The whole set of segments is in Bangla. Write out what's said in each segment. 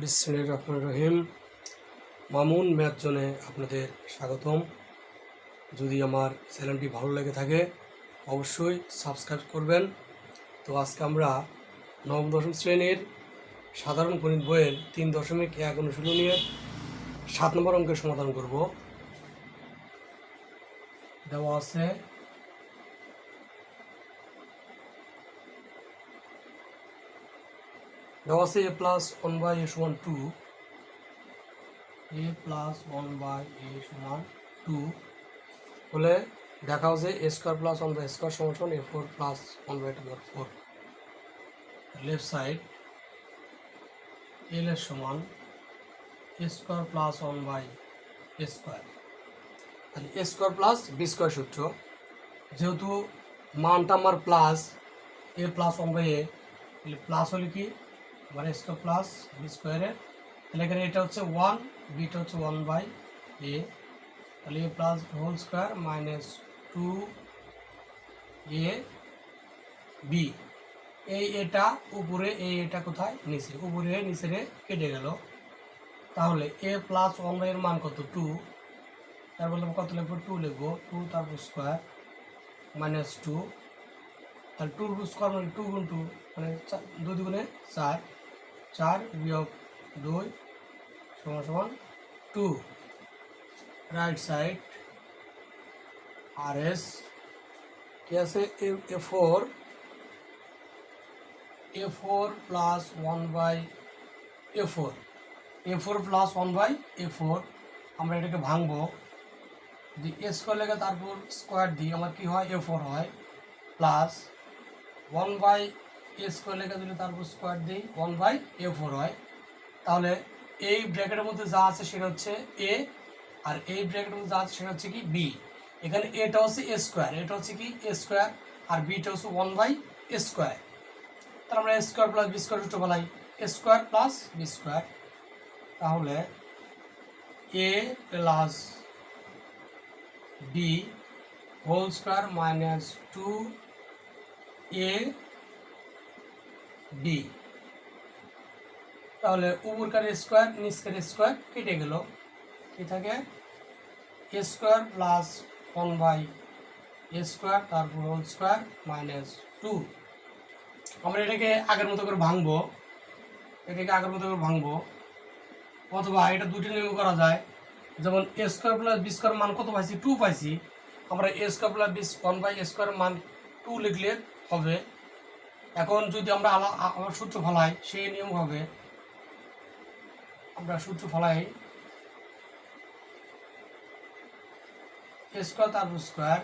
বিসমিল্লাহির রহমান রহিম। মামুন ম্যাথ জোনে আপনাদের স্বাগতম। যদি আমার চ্যানেলটি ভালো লেগে থাকে, অবশ্যই সাবস্ক্রাইব করবেন। তো আজকে আমরা নবম, দশম শ্রেণির সাধারণ গণিত বইয়ের তিন দশমিক এক অনুশীলনীর সাত নম্বর অঙ্কের সমাধান করব। দেওয়া আছে দেওয়া আছে A plus one by A সমান two A plus one by A সমান টু হলে দেখা হচ্ছে A square plus one by square সমান সমান A four plus one by two by four left side L এর সমান A square plus one by A square তাহলে A square plus B square সূত্র, যেহেতু মানটা আমার plus A plus one by A plus হলে কি? মানে স্কোয়ার প্লাস বি স্কোয়ারের তাহলে এখানে এটা হচ্ছে ওয়ান, বিটা হচ্ছে ওয়ান বাই এ। তাহলে A plus whole square minus two A B. এই এটা উপরে, এই এটা কোথায়? নিচে। উপরে, নিচে রে কেটে গেল। তাহলে এ প্লাস ওয়ানের মান কত? টু। তারপর কত লিখব? টু লিখব। টু তারপর স্কোয়ার মাইনাস টু। তাহলে টুর স্কোয়ার মানে টু গুণ টু মানে দুই দুগুণে চার। চার বিয়োগ দুই সমান সমান টু রাইট সাইড আর এস কি আছে? A four A four plus one by A four A four plus one by A four আমরা এটাকে ভাঙবো। যদি এ স্কোয়ার লেগে তারপর স্কোয়ার দিই আমার কি হয়? এ ফোর হয়। Plus one by A square লেখা দিলে তারপর স্কোয়ার দিই ওয়ান বাই এ ফোর হয়। তাহলে এই ব্র্যাকেটের মধ্যে যা আছে সেটা হচ্ছে এ আর এই ব্র্যাকেটের মধ্যে যা আছে সেটা হচ্ছে কি বি এখানে এটা হচ্ছে এ স্কোয়ার এটা হচ্ছে কি এ স্কোয়ার আর বিটা হচ্ছে ওয়ান বাই এ স্কোয়ার তাহলে আমরা স্কোয়ার প্লাস বি স্কোয়ার সূত্র বলাই স্কোয়ার প্লাস বি স্কোয়ার তাহলে A plus B whole square minus two A B তাহলে উপরকার স্কোয়ার নিচকার স্কোয়ার কেটে গেল। কি থাকে? A square plus one by A square তারপর হোল স্কোয়ার মাইনাস টু আমরা এটাকে আগের মতো করে ভাঙবো। এটাকে আগের মতো করে ভাঙবো। অথবা এটা দুটি নিয়ম করা যায়। যেমন A square plus B square মান কত পাইছি? টু পাইছি। আমরা A square plus B one by square মান টু লিখলে হবে এখন যদি আমরা আলা সূত্র ফলাই সেই নিয়ম হবে, আমরা সূত্র ফলাই স্কোয়ার তারপর square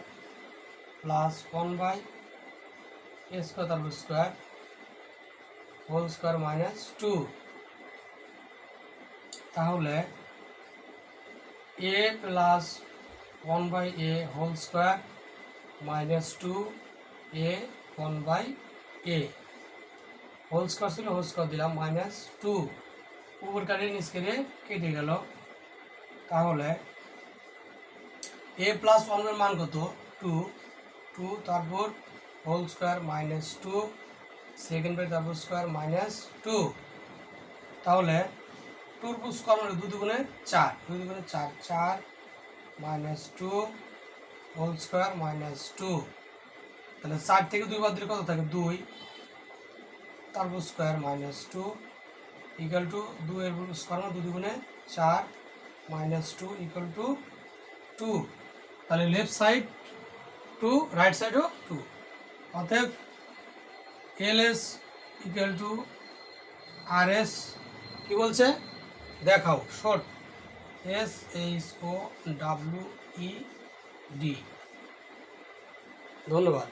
plus one by square তারপর square whole square minus two তাহলে A plus one by A whole square minus two A one by A whole square ছিল হোল স্কোয়ার দিলাম মাইনাস টু উপর কাটে নিচকে দিয়ে কেটে গেল। তাহলে এ প্লাস ওয়ানের মান কত? টু টু তারপর whole square minus two second by তারপর স্কোয়ার মাইনাস টু তাহলে টুর পুস কর্ম দুই দুগুণে চার। দুই দুগুণে চার চার minus two whole square minus two তাহলে চার থেকে দুই বাদ দিলে কত থাকে? দুই। তারপর square minus two equal two দুইয়ের স্কোয়ার মানে দুই দুগুণে চার minus two equal two two তাহলে লেফট সাইড টু রাইট সাইডও টু অতএব এল এস ইকাল টু আর এস কি বলছে? দেখাও short S H O W E D ধন্যবাদ।